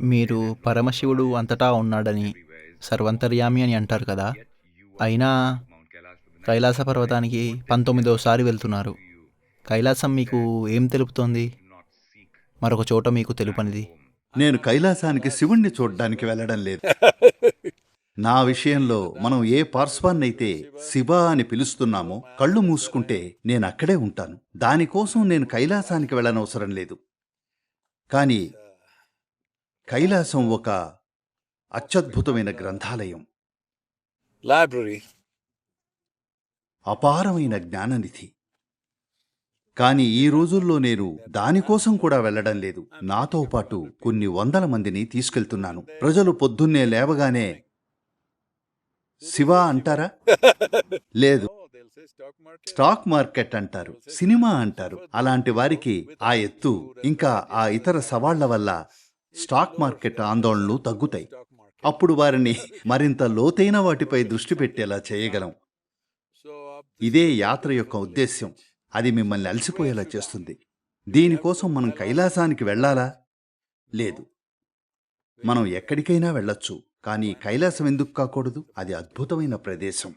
మీరు పరమశివుడు అంతటా ఉన్నాడని సర్వంతర్యామి అని అంటారు కదా. అయినా కైలాస పర్వతానికి పంతొమ్మిదోసారి వెళ్తున్నారు. కైలాసం మీకు ఏం తెలుపుతోంది? మరొక చోట మీకు తెలుపనిది. నేను కైలాసానికి శివుణ్ణి చూడడానికి వెళ్ళడం లేదు. నా విషయంలో మనం ఏ పార్శ్వాన్నైతే శివ అని పిలుస్తున్నామో కళ్ళు మూసుకుంటే నేను అక్కడే ఉంటాను. దానికోసం నేను కైలాసానికి వెళ్ళనవసరం లేదు. కానీ కైలాసం ఒక అత్యద్భుతమైన గ్రంథాలయం. Library, అపారమైన జ్ఞాననిధి. కానీ ఈ రోజుల్లో నేను దానికోసం కూడా వెళ్ళడం లేదు. నాతో పాటు కొన్ని వందల మందిని తీసుకెళ్తున్నాను. ప్రజలు పొద్దున్నే లేవగానే శివ అంటారా? లేదు. స్టాక్ మార్కెట్ అంటారు సినిమా అంటారు. అలాంటి వారికి ఆ ఎత్తు ఇంకా ఆ ఇతర సవాళ్ళ వల్ల స్టాక్ మార్కెట్ ఆందోళనలు తగ్గుతాయి. అప్పుడు వారిని మరింత లోతైన వాటిపై దృష్టి పెట్టేలా చేయగలం. ఇదే యాత్ర యొక్క ఉద్దేశ్యం. అది మిమ్మల్ని అలసిపోయేలా చేస్తుంది. దీనికోసం మనం కైలాసానికి వెళ్ళాలా? లేదు. మనం ఎక్కడికైనా వెళ్ళొచ్చు కానీ కైలాసం ఎందుకు కాకూడదు? అది అద్భుతమైన ప్రదేశం.